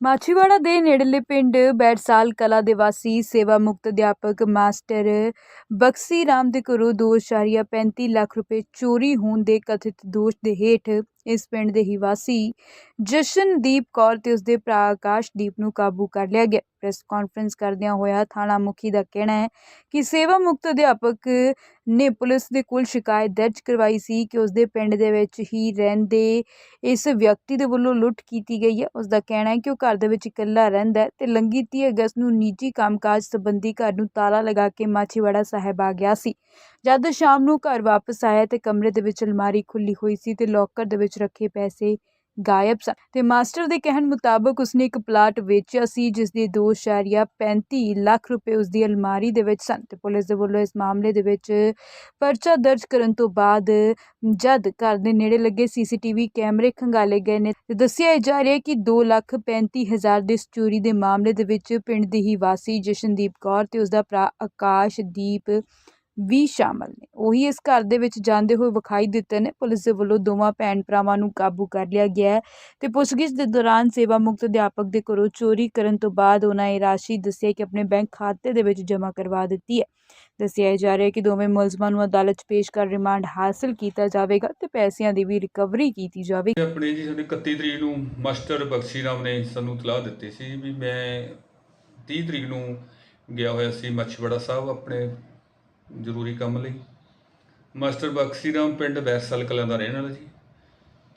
ਮਾਛੀਵਾੜਾ ਦੇ ਨੇੜਲੇ ਪਿੰਡ ਬੈੜਸਾਲ ਕਲਾ ਦੇ ਵਾਸੀ ਸੇਵਾ ਮੁਕਤ ਅਧਿਆਪਕ ਮਾਸਟਰ ਬਕਸੀ ਰਾਮ ਦੇ ਘਰੋਂ 2.35 ਲੱਖ ਰੁਪਏ ਚੋਰੀ ਹੋਣ ਦੇ ਕਥਿਤ ਦੋਸ਼ ਦੇ ਹੇਠ ਇਸ ਪਿੰਡ ਦੇ ਹੀ ਵਾਸੀ ਜਸ਼ਨਦੀਪ ਕੌਰ ਤੇ ਉਸਦੇ ਭਰਾ ਆਕਾਸ਼ਦੀਪ ਨੂੰ ਕਾਬੂ ਕਰ ਲਿਆ ਗਿਆ। ਪ੍ਰੈਸ ਕਾਨਫਰੰਸ ਕਰਦਿਆਂ ਹੋਇਆ ਥਾਣਾ ਮੁਖੀ ਦਾ ਕਹਿਣਾ ਹੈ ਕਿ ਸੇਵਾ ਮੁਕਤ ਅਧਿਆਪਕ ਨੇ ਪੁਲਿਸ ਦੇ ਕੋਲ ਸ਼ਿਕਾਇਤ ਦਰਜ ਕਰਵਾਈ ਸੀ ਕਿ ਉਸਦੇ ਪਿੰਡ ਦੇ ਵਿੱਚ ਹੀ ਰਹਿੰਦੇ ਇਸ ਵਿਅਕਤੀ ਦੇ ਵੱਲੋਂ ਲੁੱਟ ਕੀਤੀ ਗਈ ਹੈ। ਉਸਦਾ ਕਹਿਣਾ ਹੈ ਕਿ ਉਹ ਘਰ ਦੇ ਵਿੱਚ ਇਕੱਲਾ ਰਹਿੰਦਾ ਹੈ ਤੇ ਲੰਗੀ 30 ਅਗਸਤ ਨੂੰ ਨਿੱਜੀ ਕੰਮਕਾਜ ਸੰਬੰਧੀ ਘਰ ਨੂੰ ਤਾਲਾ ਲਗਾ ਕੇ ਮਾਛੀਵਾੜਾ ਸਾਹਿਬ ਆ ਗਿਆ ਸੀ। ਜਦ ਸ਼ਾਮ ਨੂੰ ਘਰ ਵਾਪਸ ਆਇਆ ਤੇ ਕਮਰੇ ਦੇ ਵਿੱਚ ਅਲਮਾਰੀ ਖੁੱਲੀ ਹੋਈ ਸੀ ਤੇ ਲੋਕਰ ਦੇ ਵਿੱਚ ਰੱਖੇ ਪੈਸੇ ਗਾਇਬ ਸਨ ਤੇ ਮਾਸਟਰ ਦੇ ਕਹਿਣ ਮੁਤਾਬਕ ਉਸਨੇ ਇੱਕ ਪਲਾਟ ਵੇਚਿਆ ਸੀ ਜਿਸ ਦੀ 2.35 ਲੱਖ ਰੁਪਏ ਉਸ ਦੀ ਅਲਮਾਰੀ ਦੇ ਵਿੱਚ ਸਨ ਤੇ ਪੁਲਿਸ ਦੇ ਵੱਲੋਂ ਇਸ ਮਾਮਲੇ ਦੇ ਵਿੱਚ ਪਰਚਾ ਦਰਜ ਕਰਨ ਤੋਂ ਬਾਅਦ ਜਦ ਘਰ ਦੇ ਨੇੜੇ ਲੱਗੇ ਸੀਸੀਟੀਵੀ ਕੈਮਰੇ ਖੰਗਾਲੇ ਗਏ ਨੇ ਤੇ ਦੱਸਿਆ ਜਾ ਰਿਹਾ ਕਿ 2 ਲੱਖ 35 ਹਜ਼ਾਰ ਦੇ ਇਸ ਚੋਰੀ ਦੇ ਮਾਮਲੇ ਦੇ ਵਿੱਚ ਪਿੰਡ ਦੀ ਹੀ ਵਾਸੀ ਜਸ਼ਨਦੀਪ ਕੌਰ ਤੇ ਉਸ ਦਾ ਭਰਾ ਆਕਾਸ਼ਦੀਪ ਵੀ ਸ਼ਾਮਲ ਨੇ। ਉਹੀ ਇਸ ਘਰ ਦੇ ਵਿੱਚ ਜਾਂਦੇ ਹੋਏ ਵਿਖਾਈ ਦਿੱਤੇ ਨੇ। ਪੁਲਿਸ ਦੇ ਵੱਲੋਂ ਦੋਵਾਂ ਭੈਣ ਭਰਾਵਾਂ ਨੂੰ ਕਾਬੂ ਕਰ ਲਿਆ ਗਿਆ ਹੈ ਤੇ ਪੁੱਛਗਿੱਛ ਦੇ ਦੌਰਾਨ ਸੇਵਾ ਮੁਕਤ ਅਧਿਆਪਕ ਦੇ ਘਰੋਂ ਚੋਰੀ ਕਰਨ ਤੋਂ ਬਾਅਦ ਉਹਨਾਂ ਇਹ ਰਾਸ਼ੀ ਦੱਸਿਆ ਕਿ ਆਪਣੇ ਬੈਂਕ ਖਾਤੇ ਦੇ ਵਿੱਚ ਜਮ੍ਹਾਂ ਕਰਵਾ ਦਿੱਤੀ ਹੈ। ਦੱਸਿਆ ਜਾ ਰਿਹਾ ਹੈ ਕਿ ਦੋਵੇਂ ਮੁਲਜ਼ਮਾਂ ਨੂੰ ਅਦਾਲਤ 'ਚ ਪੇਸ਼ ਕਰ ਰਿਮਾਂਡ ਹਾਸਲ ਕੀਤਾ ਜਾਵੇਗਾ ਤੇ ਪੈਸਿਆਂ ਦੀ ਵੀ ਰਿਕਵਰੀ ਕੀਤੀ ਜਾਵੇਗੀ। ਆਪਣੇ ਜੀ ਸਾਡੇ 31 ਤਰੀਕ ਨੂੰ ਮਾਸਟਰ ਬਖਸ਼ੀ ਰਾਮ ਨੇ ਸਾਨੂੰ ਤਲਾਹ ਦਿੱਤੀ ਸੀ ਵੀ ਮੈਂ 30 ਤਰੀਕ ਨੂੰ ਗਿਆ ਹੋਇਆ ਸੀ ਮੱਛਵੜਾ ਸਾਹਿਬ ਆਪਣੇ ਜ਼ਰੂਰੀ ਕੰਮ ਲਈ। ਮਾਸਟਰ ਬਖਸ਼ੀ ਰਾਮ ਪਿੰਡ ਬੈਸਲ ਕਲਾਂ ਦਾ ਰਹਿਣ ਵਾਲਾ ਜੀ।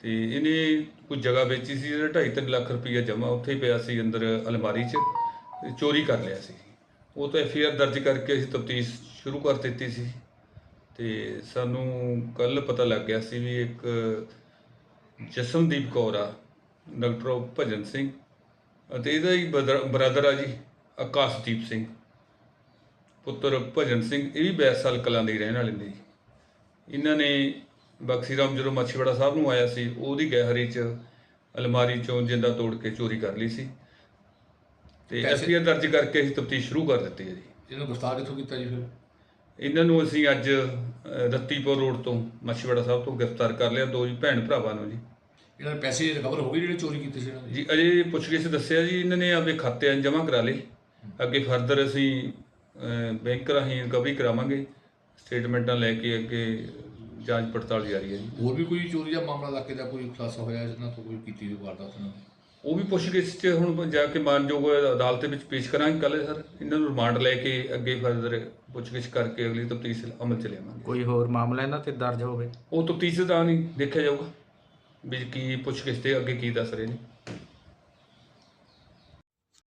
ਤੇ ਇਹਨੇ ਕੋਈ ਜਗ੍ਹਾ ਵੇਚੀ ਸੀ, ਜਿਹੜਾ 2.5 ਲੱਖ ਰੁਪਈਆ ਜਮ੍ਹਾਂ ਉੱਥੇ ਹੀ ਪਿਆ ਸੀ ਅੰਦਰ ਅਲਮਾਰੀ 'ਚ, ਤੇ ਚੋਰੀ ਕਰ ਲਿਆ ਸੀ। ਉਹ ਤਾਂ ਐਫ ਦਰਜ ਕਰਕੇ ਅਸੀਂ ਤਫਤੀਸ਼ ਸ਼ੁਰੂ ਕਰ ਦਿੱਤੀ ਸੀ। ਤੇ ਸਾਨੂੰ ਕੱਲ ਪਤਾ ਲੱਗ ਗਿਆ ਸੀ ਵੀ ਇੱਕ ਜਸਮਦੀਪ ਕੌਰ ਆ, ਡਾਕਟਰ ਭਜਨ ਸਿੰਘ, ਅਤੇ ਇਹਦਾ ਹੀ ਬ੍ਰਦਰ ਆ ਜੀ, ਆਕਾਸ਼ਦੀਪ ਸਿੰਘ। ਪੁੱਤਰ ਭਜਨ ਸਿੰਘ ਇਹ ਵੀ ਬੈਸਾਲ ਕਲਾਂ ਦੇ ਰਹਿਣ ਵਾਲੇ ਨੇ ਜੀ। ਇਹਨਾਂ ਨੇ ਬਖਸ਼ੀ ਰਾਮ ਜਦੋਂ ਮੱਛੀਵਾੜਾ ਸਾਹਿਬ ਨੂੰ ਆਇਆ ਸੀ ਉਹਦੀ ਗਹਿਰੀ 'ਚ ਅਲਮਾਰੀ 'ਚੋਂ ਜਿੰਦਾ ਤੋੜ ਕੇ ਚੋਰੀ ਕਰ ਲਈ ਸੀ। ਤੇ ਐਫ ਪੈਸੇ- ਆਰ ਦਰਜ ਕਰਕੇ ਅਸੀਂ ਤਫਤੀਸ਼ ਸ਼ੁਰੂ ਕਰ ਦਿੱਤੀ ਹੈ ਜੀ। ਇਹਨੂੰ ਗ੍ਰਿਫਤਾਰ ਕਿੱਥੋਂ ਕੀਤਾ ਜੀ ਫਿਰ? ਇਹਨਾਂ ਨੂੰ ਅਸੀਂ ਅੱਜ ਰੱਤੀਪੁਰ ਰੋਡ ਤੋਂ ਮੱਛੀਵਾੜਾ ਸਾਹਿਬ ਤੋਂ ਗ੍ਰਿਫਤਾਰ ਕਰ ਲਿਆ ਦੋ ਜੀ ਭੈਣ ਭਰਾਵਾਂ ਨੂੰ ਜੀ। ਇਹਨਾਂ ਦੇ ਪੈਸੇ ਰਿਕਵਰ ਹੋ ਗਏ ਜਿਹੜੇ ਚੋਰੀ ਕੀਤੇ ਸੀ ਇਹਨਾਂ ਦੇ? ਜੀ ਅਜੇ ਪੁੱਛਗਿੱਛ ਦੱਸਿਆ ਜੀ ਇਹਨਾਂ ਨੇ ਆਪਦੇ ਖਾਤੇ ਜਮ੍ਹਾਂ ਕਰਾ ਲਏ। ਅੱਗੇ ਫਰਦਰ ਅਸੀਂ ਬੈਂਕ ਰਾਹੀਂ ਰਿਕਵਰੀ ਕਰਾਵਾਂਗੇ ਸਟੇਟਮੈਂਟਾਂ ਲੈ ਕੇ ਅੱਗੇ ਜਾਂਚ ਪੜਤਾਲ ਜਾਰੀ ਹੈ ਜੀ। ਹੋਰ ਵੀ ਕੋਈ ਚੋਰੀ ਦਾ ਮਾਮਲਾ ਇਲਾਕੇ ਦਾ ਕੋਈ ਖੁਲਾਸਾ ਹੋਇਆ ਇਹਨਾਂ ਤੋਂ ਕੋਈ ਕੀਤੀ ਹੋਈ ਵਾਰਦਾਤ ਨਾਲ? ਉਹ ਵੀ ਪੁੱਛਗਿੱਛ 'ਚ ਹੁਣ ਜਾ ਕੇ ਮਾਨਯੋਗ ਅਦਾਲਤ ਦੇ ਵਿੱਚ ਪੇਸ਼ ਕਰਾਂਗੇ ਕੱਲ੍ਹ ਸਰ। ਇਹਨਾਂ ਨੂੰ ਰਿਮਾਂਡ ਲੈ ਕੇ ਅੱਗੇ ਫਰਦਰ ਪੁੱਛਗਿੱਛ ਕਰਕੇ ਅਗਲੀ ਤਫਤੀਸ਼ ਅਮਲ ਚ ਲਿਆਵਾਂਗੇ। ਕੋਈ ਹੋਰ ਮਾਮਲਾ ਇਹਨਾਂ ਤੇ ਦਰਜ ਹੋਵੇ? ਉਹ ਤਫਤੀਸ਼ ਦਾ ਨਹੀਂ ਦੇਖਿਆ ਜਾਊਗਾ। ਵੀ ਕੀ ਪੁੱਛਗਿੱਛ ਤੇ ਅੱਗੇ ਕੀ ਦੱਸ ਰਹੇ ਨੇ।